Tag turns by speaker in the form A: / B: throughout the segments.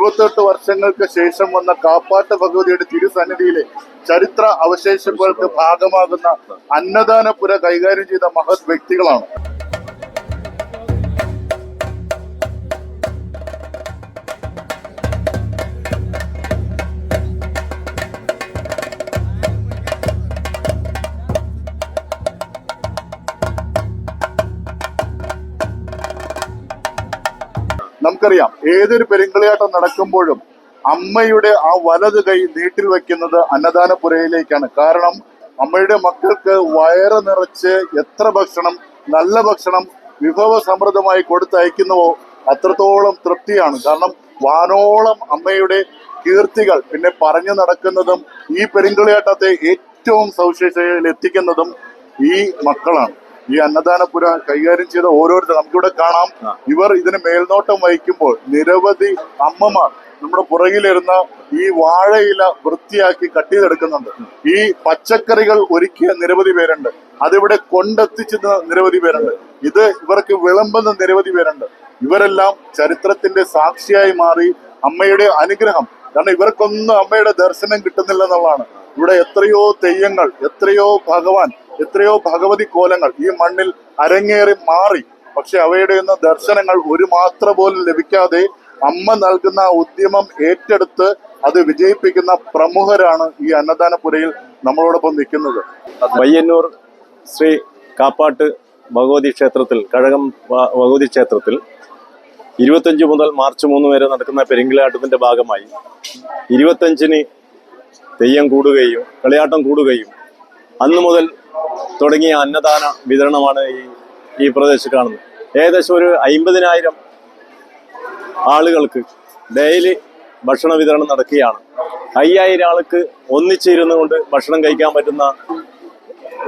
A: ഇരുപത്തെട്ട് വർഷങ്ങൾക്ക് ശേഷം വന്ന കാപ്പാട്ട് ഭഗവതിയുടെ തിരുസന്നിധിയിലെ ചരിത്ര അവശേഷിപ്പുകൾക്ക് ഭാഗമാകുന്ന അന്നദാനപുര കൈകാര്യം ചെയ്ത മഹത് വ്യക്തികളാണ്. നമുക്കറിയാം ഏതൊരു പെരുങ്കളിയാട്ടം നടക്കുമ്പോഴും അമ്മയുടെ ആ വലത് കൈ നീട്ടിൽ വെക്കുന്നത് അന്നദാനപുരയിലേക്കാണ് കാരണം അമ്മയുടെ മക്കൾക്ക് വയറ് നിറച്ച് എത്ര ഭക്ഷണം നല്ല ഭക്ഷണം വിഭവ സമൃദ്ധമായി കൊടുത്തയക്കുന്നുവോ അത്രത്തോളം തൃപ്തിയാണ്. കാരണം വാനോളം അമ്മയുടെ കീർത്തികൾ പിന്നെ പറഞ്ഞു നടക്കുന്നതും ഈ പെരുങ്കളിയാട്ടത്തെ ഏറ്റവും സവിശേഷതയിൽ എത്തിക്കുന്നതും ഈ മക്കളാണ്. ഈ അന്നദാനപുര കൈകാര്യം ചെയ്ത ഓരോരുത്തർ നമുക്കിവിടെ കാണാം ഇവർ ഇതിന് മേൽനോട്ടം വഹിക്കുമ്പോൾ നിരവധി അമ്മമാർ നമ്മുടെ പുറകിലിരുന്ന ഈ വാഴയില വൃത്തിയാക്കി കട്ട് ചെയ്തെടുക്കുന്നുണ്ട്. ഈ പച്ചക്കറികൾ ഒരുക്കിയ നിരവധി പേരുണ്ട്. അതിവിടെ കൊണ്ടെത്തിച്ചെന്ന് നിരവധി പേരുണ്ട്. ഇത് ഇവർക്ക് വിളമ്പുന്ന നിരവധി പേരുണ്ട്. ഇവരെല്ലാം ചരിത്രത്തിന്റെ സാക്ഷിയായി മാറി അമ്മയുടെ അനുഗ്രഹം. കാരണം ഇവർക്കൊന്നും അമ്മയുടെ ദർശനം കിട്ടുന്നില്ല എന്നുള്ളതാണ്. ഇവിടെ എത്രയോ തെയ്യങ്ങൾ എത്രയോ ഭഗവാൻ എത്രയോ ഭഗവതി കോലങ്ങൾ ഈ മണ്ണിൽ അരങ്ങേറി മാറി. പക്ഷെ അവയുടെ ദർശനങ്ങൾ ഒരു മാത്ര പോലും ലഭിക്കാതെ അമ്മ നൽകുന്ന ഉദ്യമം ഏറ്റെടുത്ത് അത് വിജയിപ്പിക്കുന്ന പ്രമുഖരാണ് ഈ അന്നദാനപുരയിൽ നമ്മളോടൊപ്പം നിൽക്കുന്നത്.
B: പയ്യന്നൂർ ശ്രീ കാപ്പാട്ട് ഭഗവതി ക്ഷേത്രത്തിൽ കഴകം ഭഗവതി ക്ഷേത്രത്തിൽ ഇരുപത്തഞ്ച് മുതൽ മാർച്ച് മൂന്ന് വരെ നടക്കുന്ന പെരുങ്കിലാട്ടത്തിന്റെ ഭാഗമായി ഇരുപത്തഞ്ചിന് തെയ്യം കൂടുകയും കളിയാട്ടം കൂടുകയും അന്ന് മുതൽ തുടങ്ങിയ അന്നദാന വിതരണമാണ് ഈ ഈ പ്രദേശത്ത് കാണുന്നത്. ഏകദേശം ഒരു അയിമ്പതിനായിരം ആളുകൾക്ക് ഡെയിലി ഭക്ഷണ വിതരണം നടക്കുകയാണ്. അയ്യായിരം ആൾക്ക് ഒന്നിച്ചിരുന്നു കൊണ്ട് ഭക്ഷണം കഴിക്കാൻ പറ്റുന്ന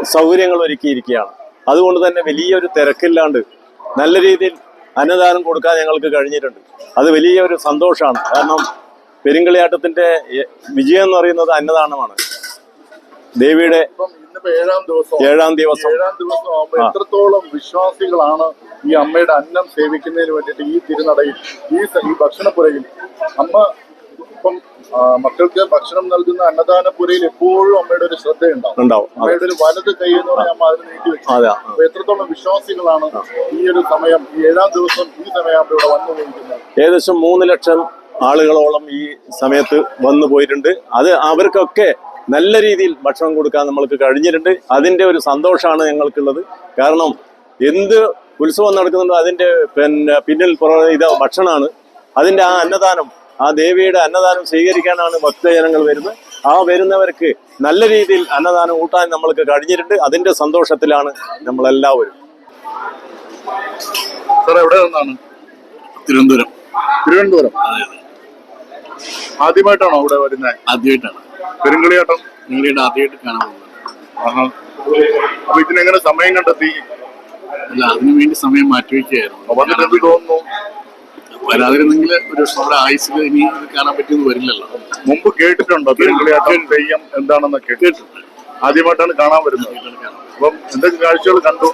B: സൗകര്യങ്ങൾ ഒരുക്കിയിരിക്കുകയാണ്. അതുകൊണ്ട് തന്നെ വലിയൊരു തിരക്കില്ലാണ്ട് നല്ല രീതിയിൽ അന്നദാനം കൊടുക്കാൻ ഞങ്ങൾക്ക് കഴിഞ്ഞിട്ടുണ്ട്. അത് വലിയൊരു സന്തോഷമാണ്. കാരണം പെരുങ്കളിയാട്ടത്തിന്റെ വിജയം എന്ന് പറയുന്നത് അന്നദാനമാണ്. ദേവിയുടെ
A: ഏഴാം ദിവസം
B: ഏഴാം ദിവസം.
A: എത്രത്തോളം വിശ്വാസികളാണ് ഈ അമ്മയുടെ അന്നം സേവിക്കുന്നതിന് വേണ്ടിയിട്ട് ഈ തിരുനടയിൽ ഈ ഭക്ഷണപ്പുരയിൽ? അമ്മ ഇപ്പം മക്കൾക്ക് ഭക്ഷണം നൽകുന്ന അന്നദാനപുരയിൽ എപ്പോഴും അമ്മയുടെ ഒരു ശ്രദ്ധയുണ്ടാവും. അമ്മയുടെ ഒരു വലത് കൈ എന്ന് പറഞ്ഞാൽ അമ്മ അതിന് നീട്ടി വെച്ചു
B: അതെ.
A: അപ്പൊ എത്രത്തോളം വിശ്വാസികളാണ് ഈ ഒരു സമയം ഈ ഏഴാം ദിവസം ഈ സമയം ഇവിടെ വന്നു പോയിരിക്കുന്നത്
B: ഏകദേശം മൂന്ന് ലക്ഷം ആളുകളോളം ഈ സമയത്ത് വന്നു പോയിട്ടുണ്ട്. അത് അവർക്കൊക്കെ നല്ല രീതിയിൽ ഭക്ഷണം കൊടുക്കാൻ നമ്മൾക്ക് കഴിഞ്ഞിട്ടുണ്ട്. അതിന്റെ ഒരു സന്തോഷമാണ് ഞങ്ങൾക്കുള്ളത്. കാരണം എന്ത് ഉത്സവം നടക്കുന്നുണ്ടോ അതിന്റെ പിന്നെ പിന്നിൽ പുറ- ഇത് ഭക്ഷണമാണ്. അതിന്റെ ആ അന്നദാനം ആ ദേവിയുടെ അന്നദാനം സ്വീകരിക്കാനാണ് ഭക്തജനങ്ങൾ വരുന്നത്. ആ വരുന്നവർക്ക് നല്ല രീതിയിൽ അന്നദാനം ഊട്ടാൻ നമ്മൾക്ക് കഴിഞ്ഞിട്ടുണ്ട്. അതിന്റെ സന്തോഷത്തിലാണ് നമ്മളെല്ലാവരും.
A: സാർ എവിടെ നിന്നാണ്?
C: തിരുവനന്തപുരം.
A: തിരുവനന്തപുരം. ആദ്യമായിട്ടാണോ ഇവിടെ വരുന്നത്?
C: ആദ്യമായിട്ടാണ്.
A: പെരുങ്കളിയാട്ടം
C: നിങ്ങളുടെ ആദ്യമായിട്ട് കാണാൻ പോകുന്നത്.
A: അപ്പൊ ഇതിനെങ്ങനെ സമയം കണ്ടെത്തി?
C: അല്ല അതിനു വേണ്ടി സമയം മാറ്റിവെക്കുകയായിരുന്നു.
A: വന്നിട്ട് എന്ത് തോന്നുന്നു?
C: വരാതിരുന്നെങ്കിൽ ഒരു നമ്മുടെ ആയുസിൽ ഇനി ഇത് കാണാൻ പറ്റിയെന്ന് വരില്ലല്ലോ.
A: മുമ്പ് കേട്ടിട്ടുണ്ടോ പെരുങ്കളിയാട്ടം തെയ്യം എന്താണെന്ന്
C: കേട്ടിട്ടുണ്ട്.
A: ആദ്യമായിട്ടാണ് കാണാൻ വരുന്നത്. അപ്പം എന്തൊക്കെ കാഴ്ചകൾ കണ്ടു?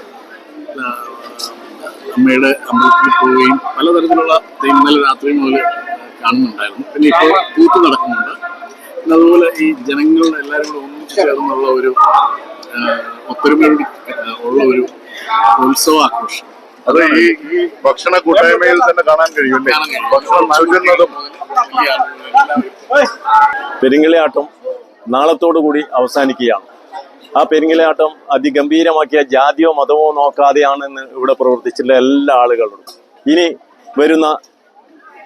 C: അമ്മയുടെ അമ്പലത്തിൽ പോവുകയും പലതരത്തിലുള്ള തെയ്യം ഇന്നലെ രാത്രി മുതൽ കാണുന്നുണ്ടായിരുന്നു. പിന്നെ ഇപ്പോൾ കൂത്ത് നടക്കുന്നുണ്ട്. അതുപോലെ ഈ ജനങ്ങളുടെ എല്ലാവരും കൂടെ ഒന്നിച്ചു ചേർന്നുള്ള ഒരു ഒത്തൊരുമയോട് ഉള്ള ഒരു ഉത്സവാഘോഷം.
A: അത് ഈ ഈ ഭക്ഷണ കൂട്ടായ്മയിൽ തന്നെ കാണാൻ കഴിയും അല്ലേ?
C: കാണാൻ കഴിയും.
A: ഭക്ഷണം നൽകുന്നതും.
B: പെരിങ്കളിയാട്ടം നാളത്തോടു കൂടി അവസാനിക്കുകയാണ്. ആ പെരിങ്കളിയാട്ടം അതിഗംഭീരമാക്കിയ ജാതിയോ മതമോ നോക്കാതെയാണെന്ന് ഇവിടെ പ്രവർത്തിച്ചിട്ടുള്ള എല്ലാ ആളുകളും ഇനി വരുന്ന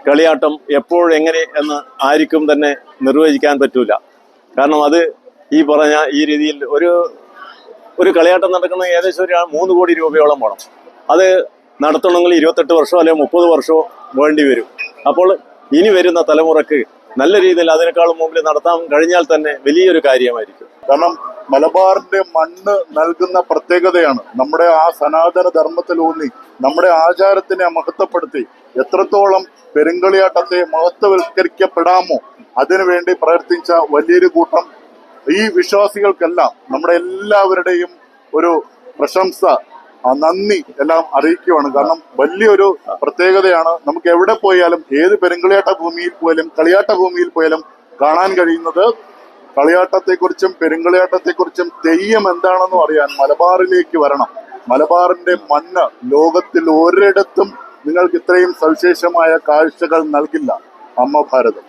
B: കളിയാട്ടം എപ്പോഴെങ്ങനെ എന്ന് ആർക്കും തന്നെ നിർവചിക്കാൻ പറ്റൂല. കാരണം അത് ഈ പറഞ്ഞ ഈ രീതിയിൽ ഒരു ഒരു കളിയാട്ടം നടക്കുന്ന ഏകദേശം ഒരു മൂന്ന് കോടി രൂപയോളം വേണം. അത് നടത്തണമെങ്കിൽ ഇരുപത്തെട്ട് വർഷമോ അല്ലെങ്കിൽ മുപ്പത് വർഷമോ വേണ്ടി വരും. അപ്പോൾ ഇനി വരുന്ന തലമുറയ്ക്ക് നല്ല രീതിയിൽ അതിനേക്കാളും മുമ്പിൽ നടത്താൻ കഴിഞ്ഞാൽ തന്നെ വലിയൊരു കാര്യമായിരിക്കും.
A: കാരണം മലബാറിന്റെ മണ്ണ് നൽകുന്ന പ്രത്യേകതയാണ്. നമ്മുടെ ആ സനാതന ധർമ്മത്തിൽ ഊന്നി നമ്മുടെ ആചാരത്തിനെ മഹത്വപ്പെടുത്തി എത്രത്തോളം പെരുങ്കളിയാട്ടത്തെ മഹത്വവൽക്കരിക്കപ്പെടാമോ അതിനുവേണ്ടി പ്രവർത്തിച്ച വലിയൊരു കൂട്ടം ഈ വിശ്വാസികൾക്കെല്ലാം നമ്മുടെ എല്ലാവരുടെയും ഒരു പ്രശംസ നന്ദി എല്ലാം അറിയിക്കുവാണ്. കാരണം വലിയൊരു പ്രത്യേകതയാണ് നമുക്ക് എവിടെ പോയാലും ഏത് പെരുങ്കളിയാട്ട ഭൂമിയിൽ പോയാലും കളിയാട്ട ഭൂമിയിൽ പോയാലും കാണാൻ കഴിയുന്നത് കളിയാട്ടത്തെക്കുറിച്ചും പെരുങ്കളിയാട്ടത്തെക്കുറിച്ചും തെയ്യം എന്താണെന്നും അറിയാൻ മലബാറിലേക്ക് വരണം. മലബാറിന്റെ മണ്ണ് ലോകത്തിൽ ഒരിടത്തും നിങ്ങൾക്ക് ഇത്രയും സവിശേഷമായ കാഴ്ചകൾ നൽകില്ല. അമ്മ ഭാരതം.